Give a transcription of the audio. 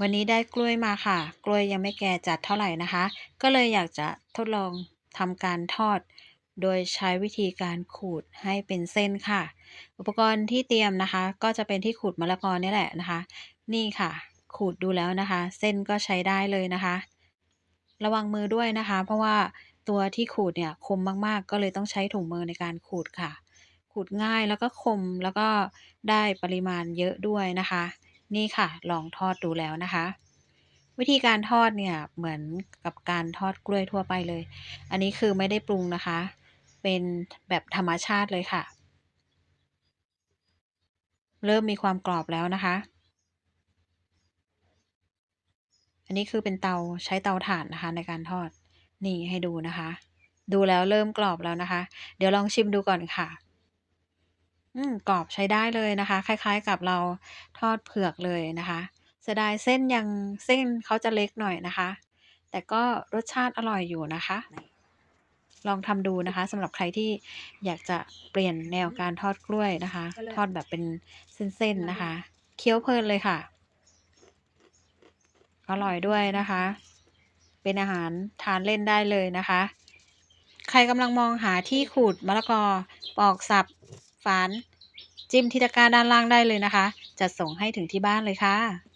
วันนี้ได้กล้วยมาค่ะ กล้วยยังไม่แก่จัดเท่าไหร่นะคะ ก็เลยอยากจะทดลองทำการทอด โดยใช้วิธีการขูดให้เป็นเส้นค่ะ อุปกรณ์ที่เตรียมนะคะ ก็จะเป็นที่ขูดมะละกอนี่แหละนะคะ นี่ค่ะ ขูดดูแล้วนะคะ เส้นก็ใช้ได้เลยนะคะ ระวังมือด้วยนะคะ เพราะว่าตัวที่ขูดเนี่ยคมมากๆ ก็เลยต้องใช้ถุงมือในการขูดค่ะ ขูดง่ายแล้วก็คมแล้วก็ได้ปริมาณเยอะด้วยนะคะ นี่ค่ะ ลองทอดดูแล้วนะคะ วิธีการทอดเนี่ยเหมือนกับการทอดกล้วยทั่วไปเลย อันนี้คือไม่ได้ปรุงนะคะ เป็นแบบธรรมชาติเลยค่ะ เริ่มมีความกรอบแล้วนะคะ อันนี้คือเป็นเตาใช้เตาถ่านนะคะในการทอดนี่ให้ดูนะคะ ดูแล้วเริ่มกรอบแล้วนะคะ เดี๋ยวลองชิมดูก่อนค่ะ อืม กรอบใช้ได้เลยนะคะ คล้าย ๆ กับเราทอดเผือกเลยนะคะ เสียดายเส้นยัง เส้นเขาจะเล็กหน่อยนะคะ แต่ก็รสชาติอร่อยอยู่นะคะ ลองทำดูนะคะสำหรับใครที่อยากจะเปลี่ยนแนวการทอดกล้วยนะคะ ทอดแบบเป็นเส้น ๆ นะคะ เคี้ยวเพลินเลยค่ะ อร่อยด้วยนะคะ เป็นอาหารทานเล่นได้เลยนะคะ ใครกำลังมองหาที่ขูดมะละกอปอกสับ ฝาน จิ้มที่ตะกร้าด้านล่างได้เลยนะคะ จะส่งให้ถึงที่บ้านเลยค่ะ